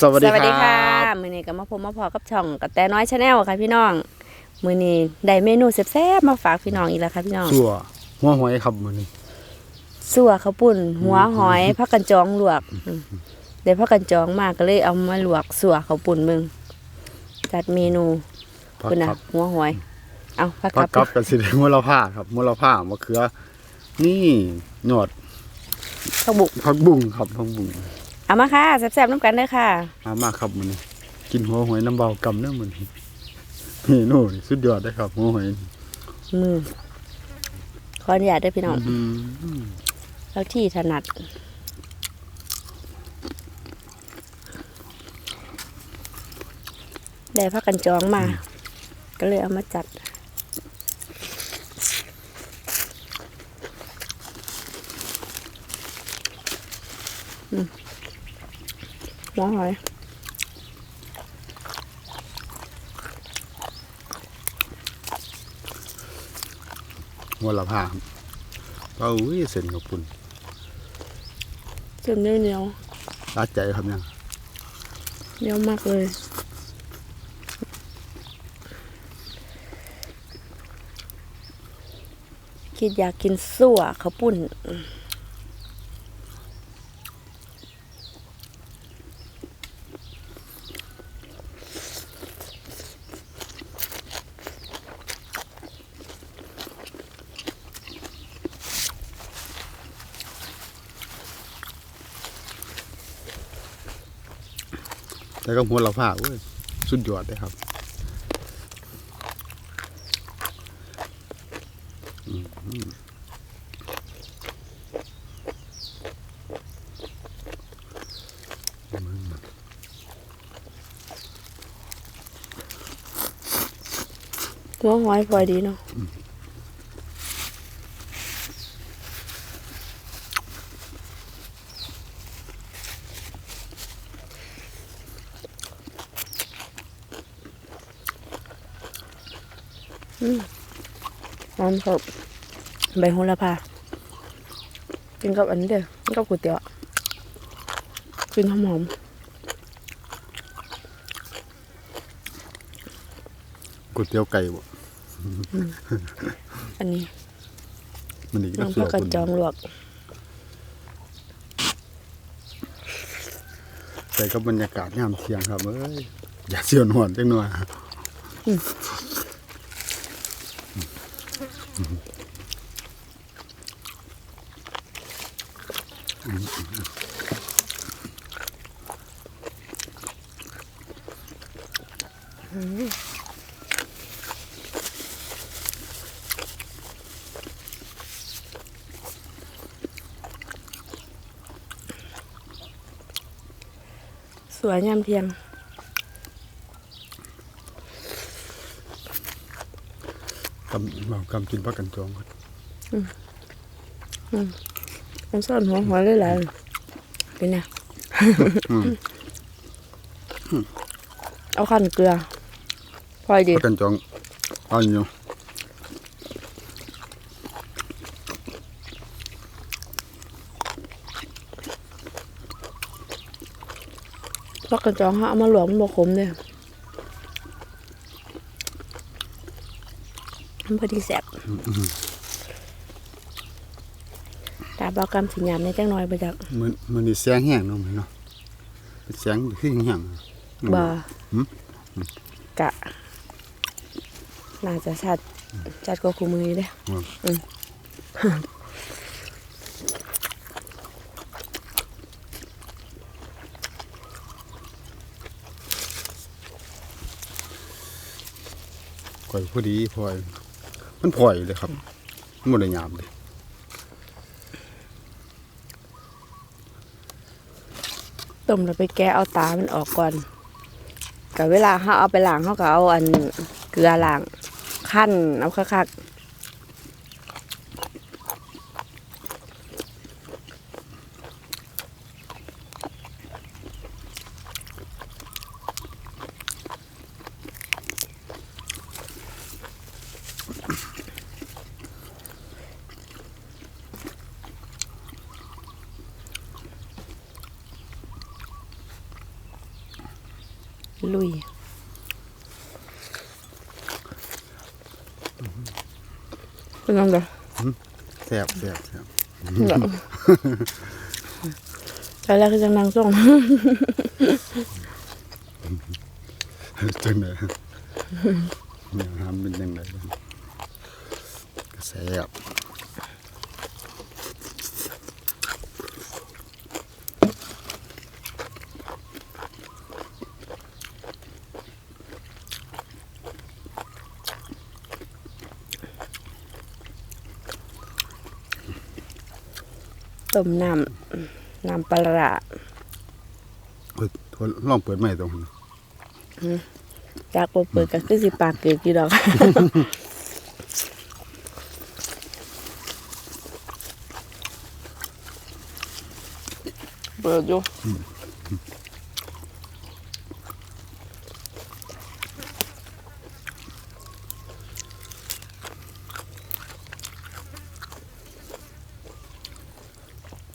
สวัสดีสวัสดีคค่ะรับมือนี้ก็มาพบมาพอกับช่องกับแต่น้อยชาแนลค่ะพี่น้อง มือนี้ได้เมนูแซ่บๆมาฝากพี่น้องอีกแล้วค่ะพี่น้องสัวหัวหอยครับมื้อนี้สัวข้าวปุ่นหัวหอยผักกันจองลวกอืมได้ผักกันจองมาก็เลยเอามาลวกสัวข้าวปุ่นมึงจัดเมนูผักคุณนะครับหัวหอย เอาผักผักกักับบกับสิได้มลผ้าครับมลผ้ามะเขือนี่หนวดผักบุกผักบุ้งครับผักบุ้ง เอามาค่ะแซ่บๆน้ำกันเด้อค่ะมามาครับมื้อนี้กินหัวหอยน้ำเบากำเด้อมื้อนี้เมนูนี่สุดยอดเลยครับหัวหอยมือขออนุญาตด้วยพี่น้องอืมแล้วที่ถนัดได้พักกันจองมา ก็เลยเอามาจัด หัวหอยมลผ้าครับเอาอุ้ยเส้นกับปุ่นเส้นเหนียวเหนียวรัดใจครับเนี่ยเหนียวมากเลยคิดอยากกินสั่วข้าวปุ้น แต่ก็หัวละผ้าอุ้ยสุดยอดเลยครับอืมหัวหอยพลอยดีเนาะ หอมครับใบโหระพากินกับอันนี้เด้อกินกับก๋วยเตี๋ยวกินหอมก๋วยเตี๋ยวไก่บ่ๆอันนี้มันอีกน้องเสืพักอกันคุณจองลวกใส่กับบรรยากาศยามเที่ยงครับเอ้ยอย่าเสียวนหวนจังหน่อย สวยยามเทียงำเรากำกินพักกันจองครับมันซ่อนหัวหอยหลายๆเป็นไงเอาขั้นเกลือพลอยดีพักกันจองเอาอยู่พักกันจองฮะเอามาหลวมมันบกขมเลยมัน พอดีแสบตาบอกรรมสิยามในจังน้อยไปจากมันมันนี่แสงแห้งเนาะมันเนาะเป็นแสงคือแห้งบ่หืมกะน่าจะชัดชัดกว่าคู่มืออยู่เด้อืมข่อยพอดีพลอย มันพลอยเลยครับมันบ่ได้หยาบเลยต้มแล้วไปแกะเอาตามันออกก่อนกับเวลาเขาเอาไปล้างเขาก็เอาอันเกลือล้างขั้นเอาคัก ลุยเป็นยังไงแซ่บแซ่บแซ่บใช่แล้วคือจังนางส่งจังไดเนี่ยทำเป็นจังไดก็แซ่บ ต้มน้ำน้ำปลาร้าเฮ้ยทวนลองเปิดใหม่ตรงนี้จากบ่เปิดก็คือสิปากเกิดอยู่ดอกเปิดอยู่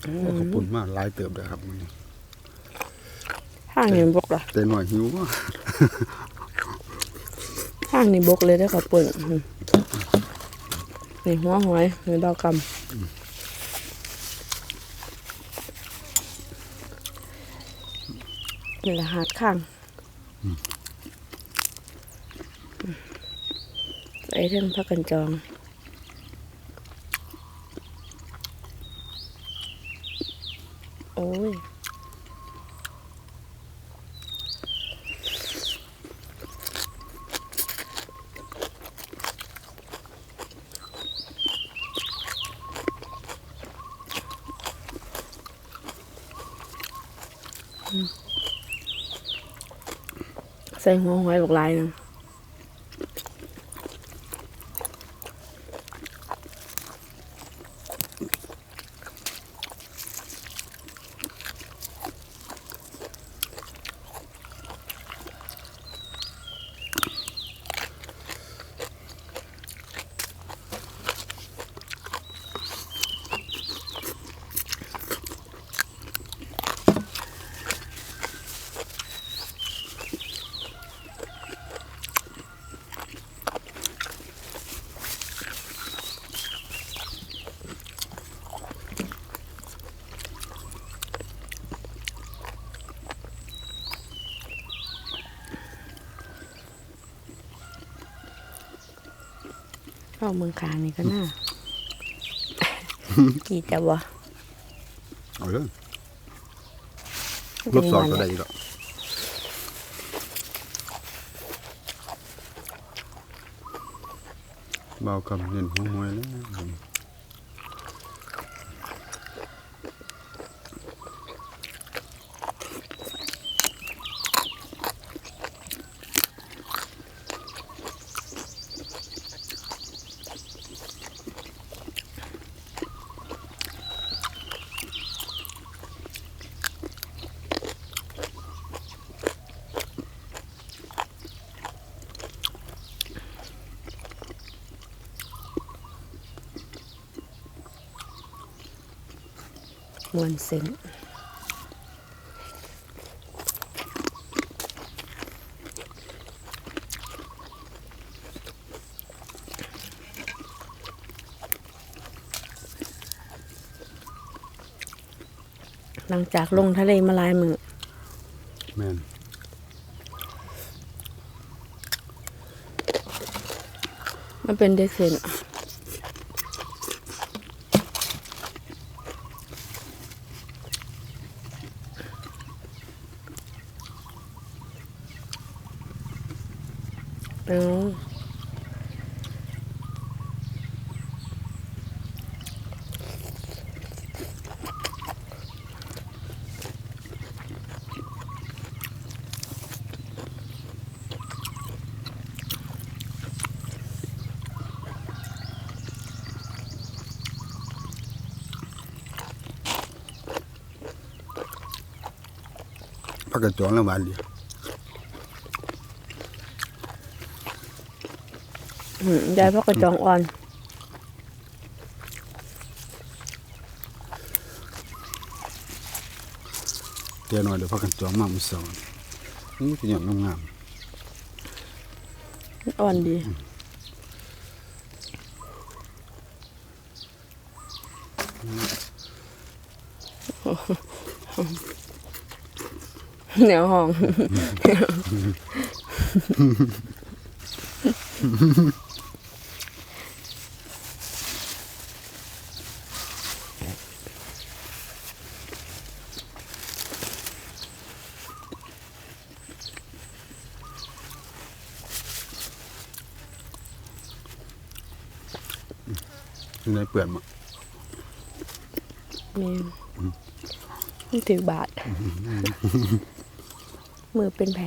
โอ้ขอบคุณ มากหลายเติบเลยครับมื้อนี้ห้างนี่บกเหรอแต่หน่อยหิวว่ะห้างนี่บกเลยได้อค่ะเปิดอืมนี่หัวหอยนี่ดอกกำนี่ละหาดข้างไอ้เรื่องพักกันจอง โอ้ ยใส่หัวหอยหลากหลายนึง เข้าเมืองคางนี่ก็น่ากี่จะวะเอาเลยรถสองก็ได้อีกแล้วเบากำเห็นหัวหอยแล้ว มวนเส้นหลังจากลงทะเลมาหลายมือแม่นมันเป็นเด็กเส้นเอาพักกระ จองแล้วหวานดี อืม ยายพ่อกระจองอ่อนเดี๋ยวหน่อยเดี๋ยวพักกันจองมามื้อเช้านี่เป็นอย่างงามอ่อนดีเหนียวหอง ๆอยู่ในเปลือกมั้งนี่มันถือบาทมือเป็นแผล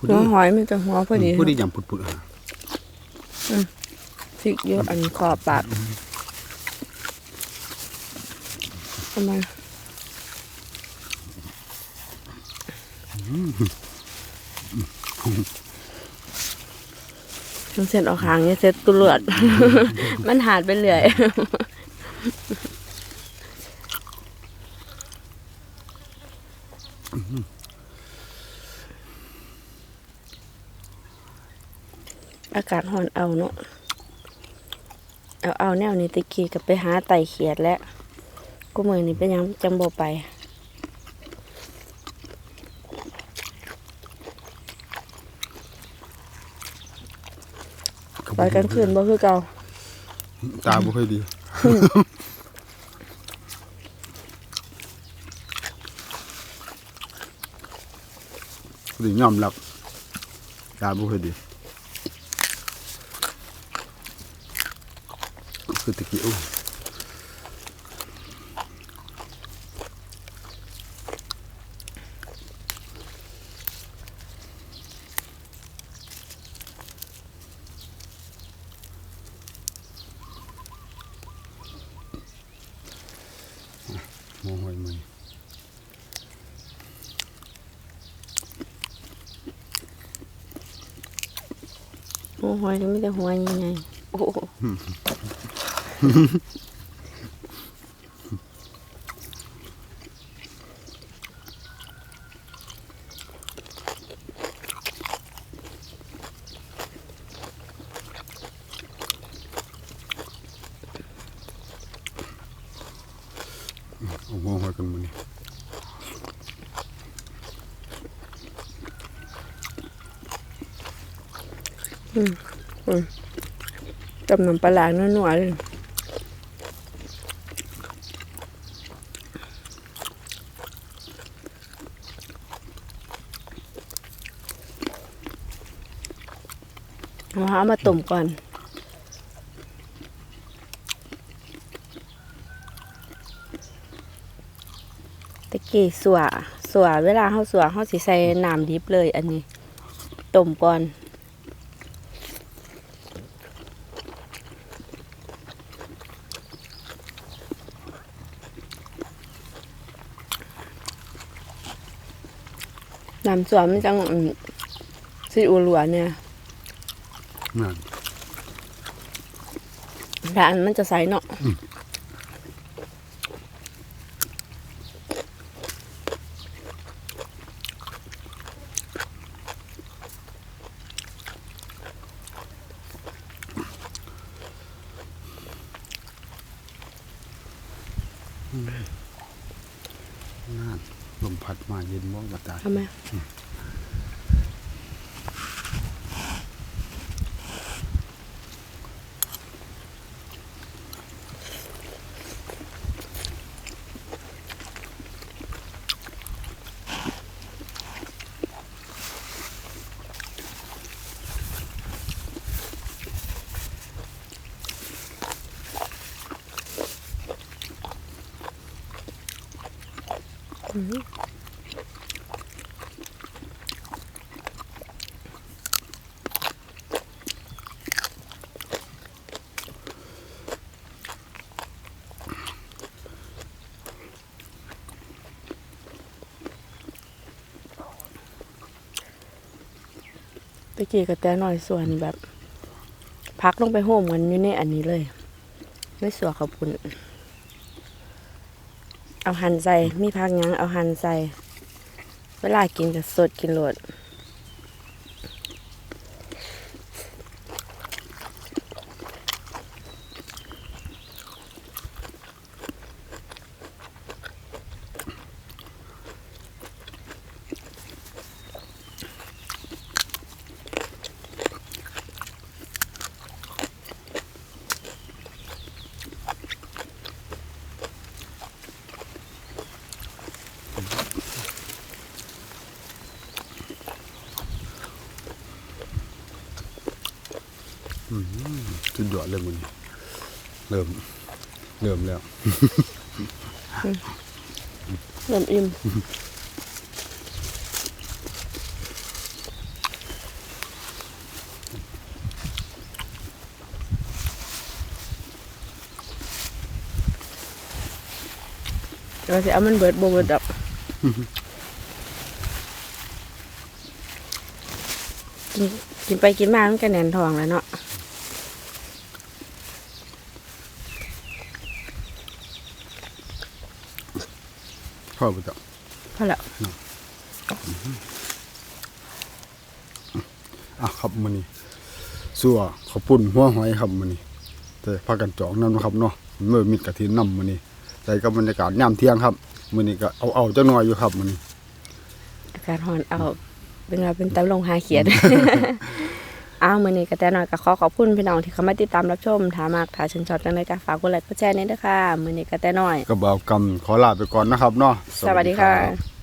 ผู้ หัดีวหอยมันจะหัวพอดีผู้ดีอย่างปุดๆอะพริกเยอะอันขอบปากทำไมมันเสร็จออกหางเนี่ยเสร็จตุเลือดมันหาดไปเรื่อย อากาศร้อนเอาเนาะเอาเอาแนวนี้ตะกี้กับไปหาไต่เขียดแล้วกูมือนี่เป็นหยังจังบ่ไปไปกลางคืนบ่คือเก่าตาบ่ค่อยดีผู้ดียอมรับตาบ่ค่อยดี คือตะกี้อู้มองหอยมื อโอ้โหยไม่ได้หัวยังไงโอ้โหเอามองหอยกันมือนี่ตำน้ำปลาร้านัวๆเลย เอามาต้มก่อนตะกี้สัวสัวเวลาเฮาสัวเฮาสิใส่น้ำดิบเลยอันนี้ต้มก่อนน้ำสัวมันจังอืมซีอูหลัวเนี่ย นั่นแต่อันมันจะใสเนาะ ตะกี้กับแต่หน่อยส่วนแบบ พักลงไปโฮมกันอยู่ในอันนี้เลย ไม่สววขอบคุณ เอาหั่นใส่มีพักยังเอาหั่นใส่ เวลากินก็สดกินโลด สุดยอดเลยมึงเริ่ม เริ่มแล้ว เริ่มอิ่มเราจะเอามันเบิดบเบิดดอกกินกินไปกินมามันก็แน่นท้องแล้วเนาะ พ่อไปจ้ะพอแล้วอะครับมันนี่สัวข้าวปุ้นหัวหอยครับมันนี่แต่พากันจองน้ำนะครับเนาะเมื่อมีกะทิน้ำมันนี่ใส่กับบรรยากาศยามเที่ยงครับมันนี่ก็เอาเอาๆเจ้าหน่อยอยู่ครับมันนี่อากาศร้อนเอาเป็นเราเป็นตำลงหาเขียด อ้าวมือนี้ก็แต่น้อยก็ขอขอบคุณพี่น้องที่เข้ามาติดตามรับชมถามากถ้าชื่นชอบจังเลยก็ฝากกดไลค์กดแชร์นี่ด้วยค่ะมือนี้ก็แต่น้อย ก็บ่าวกำขอลาไปก่อนนะครับเนาะสวัสดีค่ะรับ